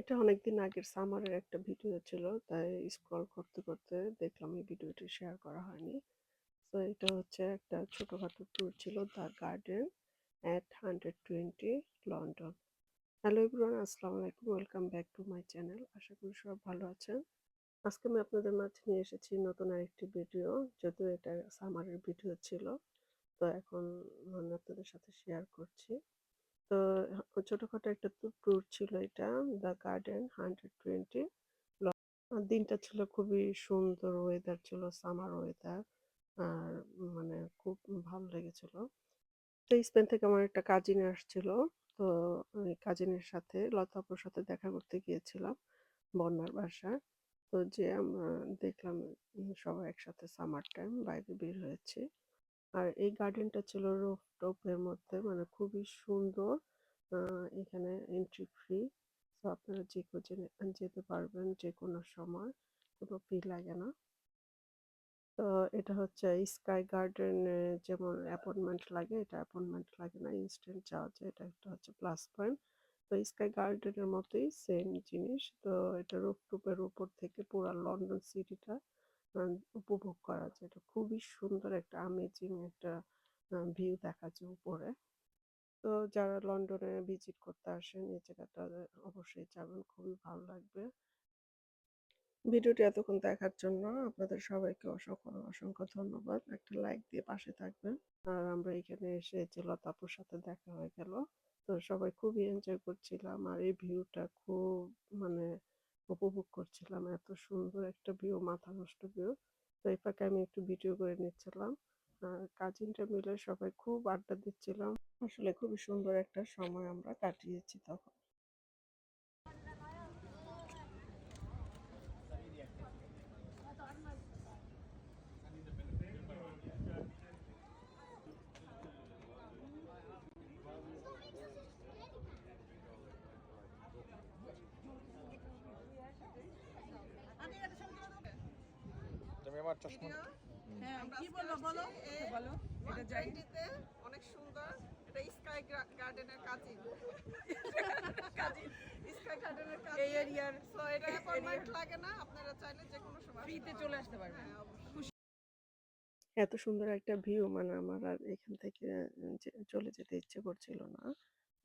এটা অনেকদিন আগের সামারের একটা ভিডিও ছিল। তাই স্ক্রল করতে, করতে দেখলাম এই ভিডিওটি শেয়ার করা হয়নি। তো এটা হচ্ছে একটা ছোটখাটো ট্যুর ছিল the garden at hundred twenty London. Hello everyone আসসালামু আলাইকুম। Welcome back to my channel. আশা করি সব ভালো আছেন। আজকে আমি আপনাদের মাঝে নিয়ে এসেছি নতুন আরেকটি ভিডিও। যদিও এটা সামারের ভিডিও ছিল। তো এখন আমি আপনাদের সাথে শেয়ার করছি। তো ছোটখাটো একটা ট্যুর ছিল এটা দ্য গার্ডেন হান্ড্রেড টোয়েন্টি দিনটা ছিল খুবই সুন্দর ওয়েদার ছিল সামার ওয়েদার আর মানে খুব ভালো লেগেছিল। তো স্পেন থেকে আমার একটা কাজিন আসছিল, তো কাজিনের সাথে লতাপুর সাথে দেখা করতে গিয়েছিলাম বন্যার বাসায়। তো যে আমরা দেখলাম সবাই একসাথে সামার টাইম বাইরে বের হয়েছে। আর এই গার্ডেনটা ছিল রুফটপের মধ্যে মানে খুবই সুন্দর। এখানে এন্ট্রি ফ্রি তো আপনারা যে যেতে পারবেন যে কোনো সময়, কোনো ফি লাগে না। তো এটা হচ্ছে স্কাই গার্ডেন যেমন অ্যাপয়েন্টমেন্ট লাগে, এটা অ্যাপয়েন্টমেন্ট লাগে না ইনস্ট্যান্ট যাওয়া যায় এটা একটা হচ্ছে প্লাস পয়েন্ট তো স্কাই গার্ডেনের মতোই সেম জিনিস, তো এটা রুফটপের উপর থেকে পুরো লন্ডন সিটিটা উপভোগ করা যায়। এটা খুবই সুন্দর একটা আমেজিং একটা ভিউ দেখা যায় উপরে। তো যারা লন্ডনে ভিজিট করতে আসেন, এই জায়গাটা অবশ্যই যাবেন, খুবই ভালো লাগবে। ভিডিওটি এতক্ষণ দেখার জন্য আপনাদের সবাইকে অসংখ্য অসংখ্য ধন্যবাদ। একটা লাইক দিয়ে পাশে থাকবেন। আর আমরা এখানে এসে যে লতাপুর সাথে দেখা হয়ে গেল। তো সবাই খুবই এনজয় করছিলাম। আর এই ভিউটা খুব মানে উপভোগ করছিলাম, এত সুন্দর একটা ভিউ মাথা নষ্ট ভিউ তো এই ফাঁকে আমি একটু ভিডিও করে নিচ্ছিলাম। কাজিনটা মিলে সবাই খুব আড্ডা দিচ্ছিলাম। আসলে খুবই সুন্দর একটা সময় আমরা কাটিয়েছি তখন। আমার চশমা হ্যাঁ কি বলব বলো? বলো এটা জাইডিতে অনেক সুন্দর এটা স্কাই গার্ডেনের কাজিন কাজিন স্কাই গার্ডেনের এই এরিয়ার সো এটা অ্যাপয়েন্টমেন্ট লাগে না আপনারা চাইলে যে কোনো সময় ফ্রিতে চলে আসতে পারবে হ্যাঁ, অবশ্যই। এত সুন্দর একটা ভিউ মানে আমার আর এখান থেকে চলে যেতে ইচ্ছে করছিল না।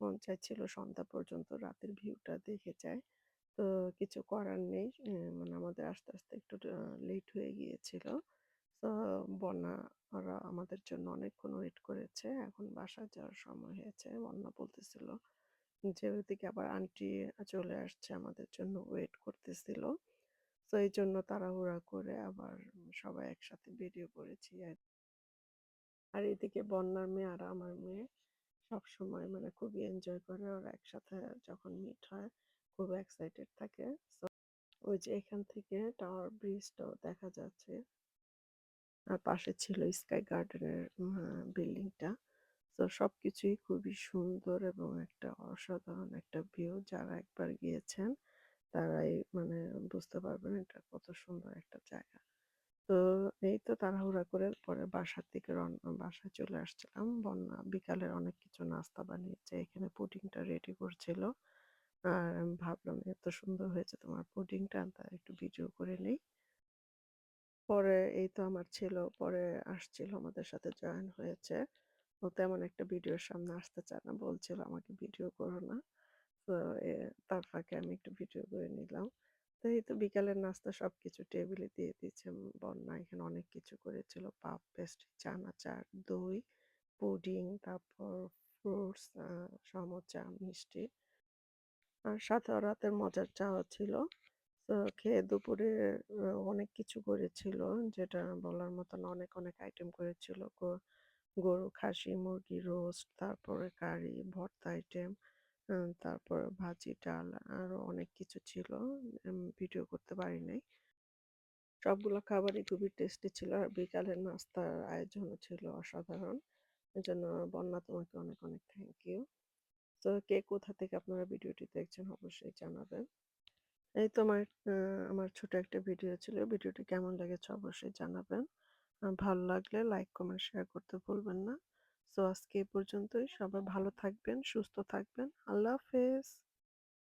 মন চাইছিল সন্ধ্যা পর্যন্ত রাতের ভিউটা দেখে যায়। তো কিছু করার নেই। মানে আমাদের আস্তে আস্তে একটু লেট হয়ে গিয়েছিল। তো বন্যা ওরা আমাদের জন্য অনেকক্ষণ ওয়েট করেছে। এখন বাসায় যাওয়ার সময় হয়েছে। বন্যা বলতেছিল যে, ওইদিকে আবার আন্টি চলে আসছে আমাদের জন্য ওয়েট করতেছিল। তো এই জন্য তাড়াহুড়া করে আবার সবাই একসাথে বেরিয়ে পড়েছি। আর আর এদিকে বন্যার মেয়ে আর আমার মেয়ে সবসময় মানে খুবই এনজয় করে। ওরা একসাথে যখন মিট হয় খুব এক্সাইটেড থাকে। ওই যে এখান থেকে টাওয়ার ব্রিজটাও দেখা যাচ্ছে। আর পাশে ছিল স্কাই গার্ডেনের বিল্ডিংটা তো সবকিছুই খুবই সুন্দর এবং একটা অসাধারণ একটা ভিউ যারা একবার গিয়েছেন, তারাই মানে বুঝতে পারবেন এটা কত সুন্দর একটা জায়গা। তো, এই তো তাড়াহুড়া করে পরে বাসার দিকে বাসায় চলে আসছিলাম। বন্যা, বিকালের অনেক কিছু নাস্তা বানিয়েছে। এখানে পুডিংটা রেডি করছিল। আর আমি ভাবলাম এত সুন্দর হয়েছে তোমার পুডিংটা তাই একটু ভিডিও করে নেই। পরে এই তো আমার ছিল, পরে আসছিল, আমাদের সাথে জয়েন হয়েছে। ও তেমন একটা ভিডিওর সামনে আসতে চায় না, বলছিল আমাকে ভিডিও করো না। তো তার ফাঁকে আমি একটু ভিডিও করে নিলাম। তো এই তো বিকালের নাস্তা সব কিছু টেবিলে দিয়ে দিয়েছে বন্যা, এখানে অনেক কিছু করেছিল। পাপ পেস্ট্রি চানাচার, দই, পুডিং, তারপর ফ্রুটস সমোচা, মিষ্টি। সাথে রাতের মজার চাওয়া ছিল। তো খেয়ে দুপুরে অনেক কিছু করেছিল, যেটা বলার মতন অনেক অনেক আইটেম করেছিল। গরু, খাসি, মুরগি রোস্ট তারপরে কারি, ভর্তা আইটেম তারপর ভাজি, ডাল, আরও অনেক কিছু ছিল। ভিডিও করতে পারি নাই। সবগুলো খাবারই খুবই টেস্টি ছিল। আর বিকালের নাস্তার আয়োজন ছিল অসাধারণ। এজন্য বন্যা তোমাকে অনেক অনেক থ্যাংক ইউ তো কে কোথা থেকে আপনারা ভিডিওটি দেখছেন অবশ্যই জানাবেন। এই তো আমার আমার ছোট একটা ভিডিও ছিল। ভিডিওটি কেমন লেগেছে অবশ্যই জানাবেন। ভালো লাগলে লাইক, কমেন্ট, শেয়ার করতে ভুলবেন না। সো আজকে এ পর্যন্তই। সবাই ভালো থাকবেন, সুস্থ থাকবেন। আল্লাহ হাফেজ।